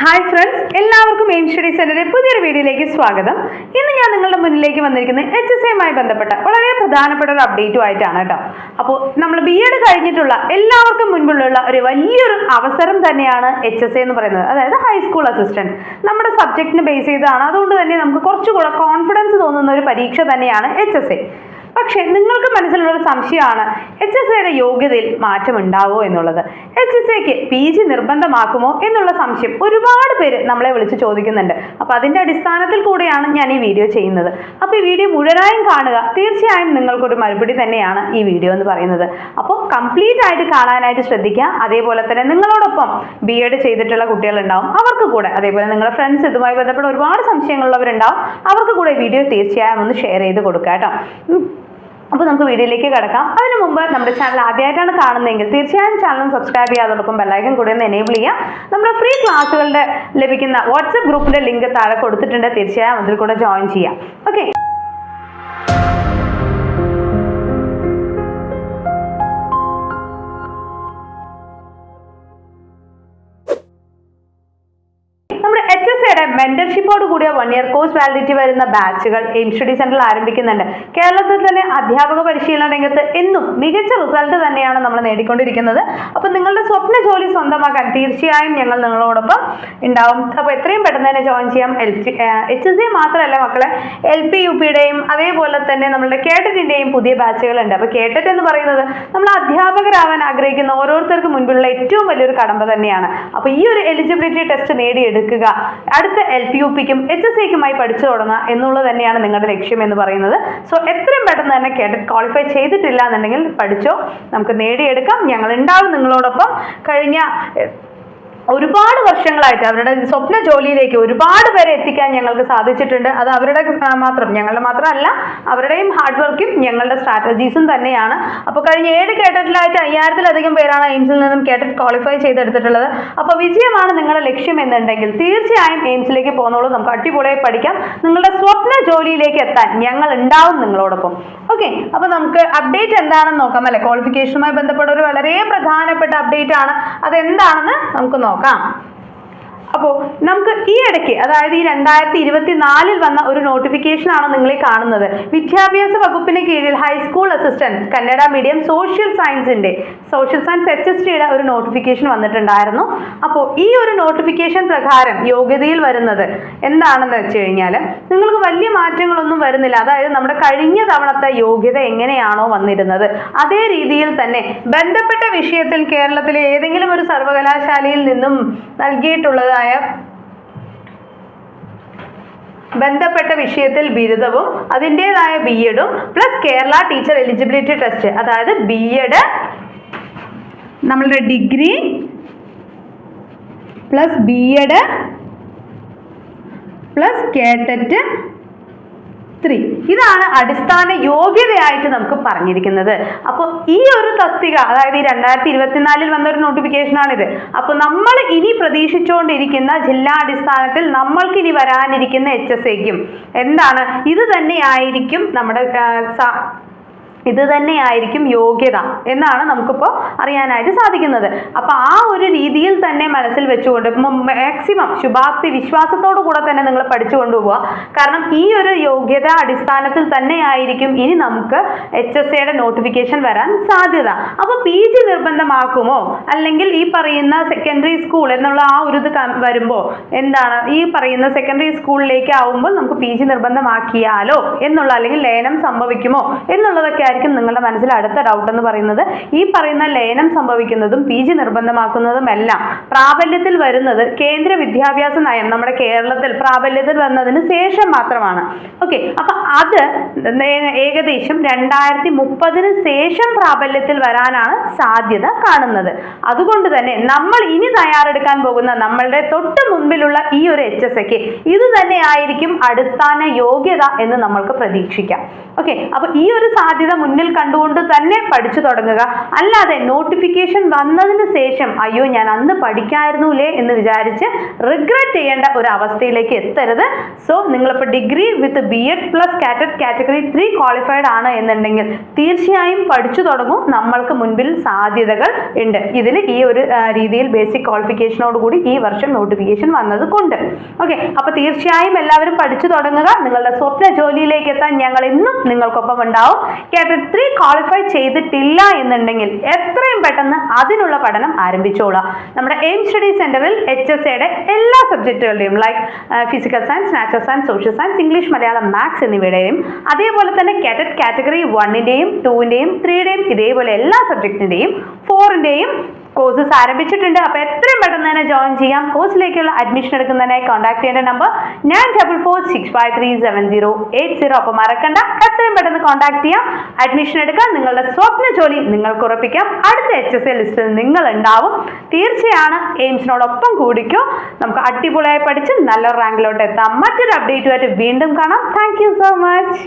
Hi friends എല്ലാവർക്കും Aim study സെന്ററിന്റെ പുതിയൊരു വീഡിയോയിലേക്ക് സ്വാഗതം. ഇന്ന് ഞാൻ നിങ്ങളുടെ മുന്നിലേക്ക് വന്നിരിക്കുന്നത് എച്ച് എസ് എയുമായി ബന്ധപ്പെട്ട വളരെ പ്രധാനപ്പെട്ട ഒരു അപ്ഡേറ്റും ആയിട്ടാണ് കേട്ടോ. അപ്പോൾ നമ്മൾ ബി എഡ് കഴിഞ്ഞിട്ടുള്ള എല്ലാവർക്കും മുൻപിലുള്ള ഒരു വലിയൊരു അവസരം തന്നെയാണ് എച്ച് എസ് എന്ന് പറയുന്നത്. അതായത് ഹൈസ്കൂൾ അസിസ്റ്റന്റ് നമ്മുടെ സബ്ജക്റ്റിനെ ബേസ് ചെയ്താണ് അതുകൊണ്ട് തന്നെ നമുക്ക് കുറച്ചുകൂടെ കോൺഫിഡൻസ് തോന്നുന്ന ഒരു പരീക്ഷ തന്നെയാണ് എച്ച് എസ് എ പക്ഷേ നിങ്ങൾക്ക് മനസ്സിലുള്ള ഒരു സംശയമാണ് എച്ച് എസ് എയുടെ യോഗ്യതയിൽ മാറ്റം ഉണ്ടാവുമോ എന്നുള്ളത്? എച്ച് എസ് എക്ക് പി ജി നിർബന്ധമാക്കുമോ എന്നുള്ള സംശയം ഒരുപാട് പേര് നമ്മളെ വിളിച്ച് ചോദിക്കുന്നുണ്ട്. അപ്പോൾ അതിന്റെ അടിസ്ഥാനത്തിൽ കൂടെയാണ് ഞാൻ ഈ വീഡിയോ ചെയ്യുന്നത്. അപ്പോൾ ഈ വീഡിയോ മുഴുവനായും കാണുക. തീർച്ചയായും നിങ്ങൾക്കൊരു മറുപടി തന്നെയാണ് ഈ വീഡിയോ എന്ന് പറയുന്നത്. അപ്പോൾ കംപ്ലീറ്റ് ആയിട്ട് കാണാനായിട്ട് ശ്രദ്ധിക്കുക. അതേപോലെ തന്നെ നിങ്ങളോടൊപ്പം ബി എഡ് ചെയ്തിട്ടുള്ള കുട്ടികളുണ്ടാവും. അവർക്ക് കൂടെ അതേപോലെ നിങ്ങളുടെ ഫ്രണ്ട്സ് ഇതുമായി ബന്ധപ്പെട്ട ഒരുപാട് സംശയങ്ങളുള്ളവരുണ്ടാവും. അവർക്ക് കൂടെ വീഡിയോ തീർച്ചയായും ഒന്ന് ഷെയർ ചെയ്ത് കൊടുക്കുക കേട്ടോ. അപ്പോൾ നമുക്ക് വീഡിയോയിലേക്ക് കിടക്കാം. അതിനു മുമ്പ് നമ്മുടെ ചാനൽ ആദ്യമായിട്ടാണ് കാണുന്നതെങ്കിൽ തീർച്ചയായും ചാനൽ സബ്സ്ക്രൈബ് ചെയ്യാതോടൊപ്പം ബെല്ലൈക്കൻ കൂടി ഒന്ന് എനേബിൾ ചെയ്യാം നമ്മുടെ ഫ്രീ ക്ലാസ്സുകളുടെ ലഭിക്കുന്ന വാട്സപ്പ് ഗ്രൂപ്പിന്റെ ലിങ്ക് താഴെ കൊടുത്തിട്ടുണ്ട്. തീർച്ചയായും അതിൽ കൂടെ ജോയിൻ ചെയ്യാം ഓക്കെ മെന്റർഷിപ്പോട് കൂടിയ വൺ ഇയർ കോഴ്സ് വാലിഡിറ്റി വരുന്ന ബാച്ചുകൾ എയിം സ്റ്റഡി സെന്ററിൽ ആരംഭിക്കുന്നുണ്ട്. കേരളത്തിൽ തന്നെ അധ്യാപക പരിശീലന രംഗത്ത് എന്നും മികച്ച റിസൾട്ട് തന്നെയാണ് നമ്മൾ നേടിക്കൊണ്ടിരിക്കുന്നത്. അപ്പോൾ നിങ്ങളുടെ സ്വപ്ന ജോലി സ്വന്തമാക്കാൻ തീർച്ചയായും ഞങ്ങൾ നിങ്ങളോടൊപ്പം ഉണ്ടാവും. അപ്പോൾ എത്രയും പെട്ടെന്ന് തന്നെ ജോയിൻ ചെയ്യാം. എൽ എച്ച് എസ് സി മാത്രമല്ല മക്കളെ എൽ പി യു പിയുടെയും അതേപോലെ തന്നെ നമ്മുടെ കേട്ടറ്റിന്റെയും പുതിയ ബാച്ചുകളുണ്ട് അപ്പോൾ കേട്ടറ്റ് എന്ന് പറയുന്നത് നമ്മൾ അധ്യാപകരാവാൻ ആഗ്രഹിക്കുന്ന ഓരോരുത്തർക്ക് മുൻപിലുള്ള ഏറ്റവും വലിയൊരു കടമ്പ തന്നെയാണ്. അപ്പോൾ ഈ ഒരു എലിജിബിലിറ്റി ടെസ്റ്റ് നേടിയെടുക്കുക. അടുത്ത എൽ പി യു പിക്കും എച്ച് എസ് സിക്കുമായി പഠിച്ചു തുടങ്ങുക എന്നുള്ളത് തന്നെയാണ് നിങ്ങളുടെ ലക്ഷ്യം എന്ന് പറയുന്നത്. സോ എത്രയും പെട്ടെന്ന് തന്നെ കേട്ട് ക്വാളിഫൈ ചെയ്തിട്ടില്ല എന്നുണ്ടെങ്കിൽ പഠിച്ചോ. നമുക്ക് നേടിയെടുക്കാം. ഞങ്ങൾ ഉണ്ടാവും നിങ്ങളോടൊപ്പം. കഴിഞ്ഞ ഒരുപാട് വർഷങ്ങളായിട്ട് അവരുടെ സ്വപ്ന ജോലിയിലേക്ക് ഒരുപാട് പേരെ എത്തിക്കാൻ ഞങ്ങൾക്ക് സാധിച്ചിട്ടുണ്ട്. അത് അവരുടെ മാത്രം ഞങ്ങളുടെ മാത്രമല്ല അവരുടെയും ഹാർഡ് വർക്കും ഞങ്ങളുടെ സ്ട്രാറ്റജീസും തന്നെയാണ്. അപ്പോൾ കഴിഞ്ഞ ഏഴ് കേട്ടറ്റിലായിട്ട് അയ്യായിരത്തിലധികം പേരാണ് എയിംസിൽ നിന്നും കേട്ടറ്റ് ക്വാളിഫൈ ചെയ്തെടുത്തിട്ടുള്ളത്. അപ്പോൾ വിജയമാണ് നിങ്ങളുടെ ലക്ഷ്യം എന്നുണ്ടെങ്കിൽ തീർച്ചയായും എയിംസിലേക്ക് പോകുന്നോളൂ നമുക്ക് അടിപൊളിയായി പഠിക്കാം. നിങ്ങളുടെ സ്വപ്ന ജോലിയിലേക്ക് എത്താൻ ഞങ്ങൾ ഉണ്ടാവും നിങ്ങളോടൊപ്പം. ഓക്കെ അപ്പോൾ നമുക്ക് അപ്ഡേറ്റ് എന്താണെന്ന് നോക്കാം. അല്ലെ ക്വാളിഫിക്കേഷനുമായി ബന്ധപ്പെട്ട ഒരു വളരെ പ്രധാനപ്പെട്ട അപ്ഡേറ്റ് ആണ്. അതെന്താണെന്ന് നമുക്ക് നോക്കാം. 好干。അപ്പോൾ നമുക്ക് ഈ ഇടയ്ക്ക് അതായത് ഈ രണ്ടായിരത്തി ഇരുപത്തി നാലിൽ വന്ന ഒരു നോട്ടിഫിക്കേഷൻ ആണ് നിങ്ങളെ കാണുന്നത്. വിദ്യാഭ്യാസ വകുപ്പിന് കീഴിൽ high school assistant Kannada medium social സയൻസിന്റെ സോഷ്യൽ സയൻസ് എച്ച് എസ് ടിയുടെ ഒരു നോട്ടിഫിക്കേഷൻ വന്നിട്ടുണ്ടായിരുന്നു. അപ്പോൾ ഈ ഒരു നോട്ടിഫിക്കേഷൻ പ്രകാരം യോഗ്യതയിൽ വരുന്നത് എന്താണെന്ന് വെച്ച് കഴിഞ്ഞാൽ നിങ്ങൾക്ക് വലിയ മാറ്റങ്ങളൊന്നും വരുന്നില്ല. അതായത് നമ്മുടെ കഴിഞ്ഞ തവണത്തെ യോഗ്യത എങ്ങനെയാണോ വന്നിരുന്നത്. അതേ രീതിയിൽ തന്നെ ബന്ധപ്പെട്ട വിഷയത്തിൽ കേരളത്തിലെ ഏതെങ്കിലും ഒരു സർവകലാശാലയിൽ നിന്നും നൽകിയിട്ടുള്ളതായ ബന്ധപ്പെട്ട വിഷയത്തിൽ ബിരുദവും അതിന്റെതായ B എഡും plus Kerala teacher eligibility test അതായത് ബി എഡ് നമ്മളുടെ degree plus B Ed plus KTET three. ഇതാണ് അടിസ്ഥാന യോഗ്യതയായിട്ട് നമുക്ക് പറഞ്ഞിരിക്കുന്നത്. അപ്പോൾ ഈ ഒരു തസ്തിക അതായത് ഈ രണ്ടായിരത്തി ഇരുപത്തിനാലിൽ വന്ന ഒരു നോട്ടിഫിക്കേഷൻ ആണിത്. അപ്പോൾ നമ്മൾ ഇനി പ്രതീക്ഷിച്ചുകൊണ്ടിരിക്കുന്ന ജില്ലാ അടിസ്ഥാനത്തിൽ നമ്മൾക്ക് ഇനി വരാനിരിക്കുന്ന എച്ച് എസ് എന്താണ്? ഇത് തന്നെയായിരിക്കും നമ്മുടെ ഇത് തന്നെയായിരിക്കും യോഗ്യത എന്നാണ് നമുക്കിപ്പോൾ അറിയാനായിട്ട് സാധിക്കുന്നത്. അപ്പോൾ ആ ഒരു രീതിയിൽ തന്നെ മനസ്സിൽ വെച്ചുകൊണ്ട് മാക്സിമം ശുഭാപ്തി വിശ്വാസത്തോടു കൂടെ തന്നെ നിങ്ങൾ പഠിച്ചു കൊണ്ടുപോവുക. കാരണം ഈ ഒരു യോഗ്യത അടിസ്ഥാനത്തിൽ തന്നെയായിരിക്കും ഇനി നമുക്ക് എച്ച് എസ് എയുടെ നോട്ടിഫിക്കേഷൻ വരാൻ സാധ്യത. അപ്പോൾ പി ജി നിർബന്ധമാക്കുമോ? അല്ലെങ്കിൽ ഈ പറയുന്ന സെക്കൻഡറി സ്കൂൾ എന്നുള്ള ആ ഒരു ഇത് വരുമ്പോൾ എന്താണ്? ഈ പറയുന്ന സെക്കൻഡറി സ്കൂളിലേക്ക് ആവുമ്പോൾ നമുക്ക് പി ജി നിർബന്ധമാക്കിയാലോ എന്നുള്ള അല്ലെങ്കിൽ ലയനം സംഭവിക്കുമോ എന്നുള്ളതൊക്കെ ആയിരിക്കും നിങ്ങളുടെ മനസ്സിൽ അടുത്ത ഡൗട്ട് എന്ന് പറയുന്നത്. ഈ പറയുന്ന ലയനം സംഭവിക്കുന്നതും പി ജി നിർബന്ധമാക്കുന്നതും എല്ലാം പ്രാബല്യത്തിൽ വരുന്നത് കേന്ദ്ര വിദ്യാഭ്യാസ നയം നമ്മുടെ കേരളത്തിൽ പ്രാബല്യത്തിൽ വന്നതിന് ശേഷം മാത്രമാണ്. ഓക്കെ അപ്പൊ അത് ഏകദേശം രണ്ടായിരത്തി മുപ്പതിന് ശേഷം പ്രാബല്യത്തിൽ വരാനാണ് സാധ്യത കാണുന്നത്. അതുകൊണ്ട് തന്നെ നമ്മൾ ഇനി തയ്യാറെടുക്കാൻ പോകുന്ന നമ്മളുടെ തൊട്ട് മുൻപിലുള്ള ഈ ഒരു എച്ച് എസ് എക്ക് ഇത് തന്നെ ആയിരിക്കും അടിസ്ഥാന യോഗ്യത എന്ന് നമ്മൾക്ക് പ്രതീക്ഷിക്കാം. ഓക്കെ അപ്പൊ ഈ ഒരു സാധ്യത മുന്നിൽ കണ്ടുകൊണ്ട് തന്നെ പഠിച്ചു തുടങ്ങുക. അല്ലാതെ നോട്ടിഫിക്കേഷൻ വന്നതിന് ശേഷം അയ്യോ ഞാൻ അന്ന് പഠിക്കായിരുന്നുലേ എന്ന് വിചാരിച്ച് റിഗ്രറ്റ് ചെയ്യേണ്ട ഒരു അവസ്ഥയിലേക്ക് എത്തരുത്. സോ നിങ്ങളിപ്പോൾ degree with B Ed plus KTET category three qualified ആണ് എന്നുണ്ടെങ്കിൽ തീർച്ചയായും പഠിച്ചു തുടങ്ങും. നമ്മൾക്ക് മുൻപിൽ സാധ്യതകൾ ഉണ്ട്. ഇതിൽ ഈ ഒരു രീതിയിൽ ബേസിക് ക്വാളിഫിക്കേഷനോട് കൂടി ഈ വർഷം നോട്ടിഫിക്കേഷൻ വന്നത് കൊണ്ട്. ഓക്കെ അപ്പൊ തീർച്ചയായും എല്ലാവരും പഠിച്ചു തുടങ്ങുക. നിങ്ങളുടെ സ്വപ്ന ജോലിയിലേക്ക് എത്താൻ ഞങ്ങൾ ഇന്നും നിങ്ങൾക്കൊപ്പം ഉണ്ടാവും ത്രീ ക്വാളിഫൈ ചെയ്തിട്ടില്ല എന്നുണ്ടെങ്കിൽ എത്രയും പെട്ടെന്ന് അതിനുള്ള പഠനം ആരംഭിച്ചോളാം. നമ്മുടെ എയിം സ്റ്റഡി സെന്ററിൽ എച്ച് എസ് എയുടെ എല്ലാ സബ്ജക്റ്റുകളുടെയും like physical science natural science social science English Malayalam maths എന്നിവയുടെയും അതേപോലെ തന്നെ കാറ്റഗറി വണ്ണിന്റെയും ടൂവിന്റെയും ത്രീയുടെയും ഇതേപോലെ എല്ലാ സബ്ജക്റ്റിന്റെയും ഫോറിന്റെയും കോഴ്സസ് ആരംഭിച്ചിട്ടുണ്ട്. അപ്പോൾ എത്രയും പെട്ടെന്ന് തന്നെ ജോയിൻ ചെയ്യാം. കോഴ്സിലേക്കുള്ള അഡ്മിഷൻ എടുക്കുന്നതിനായി കോൺടാക്ട് ചെയ്യേണ്ട number nine double four six five three seven zero eight zero അപ്പോൾ മറക്കണ്ട. എത്രയും പെട്ടെന്ന് കോൺടാക്ട് ചെയ്യാം. അഡ്മിഷൻ എടുക്കാം നിങ്ങളുടെ സ്വപ്ന ജോലി നിങ്ങൾക്ക് ഉറപ്പിക്കാം. അടുത്ത എച്ച് എസ് എ ലിസ്റ്റിൽ നിങ്ങൾ ഉണ്ടാവും. തീർച്ചയാണ് എയിംസിനോടൊപ്പം കൂടിക്കോ. നമുക്ക് അടിപൊളിയായി പഠിച്ച് നല്ല റാങ്കിലോട്ട് എത്താം. മറ്റൊരു അപ്ഡേറ്റുമായിട്ട് വീണ്ടും കാണാം. Thank so much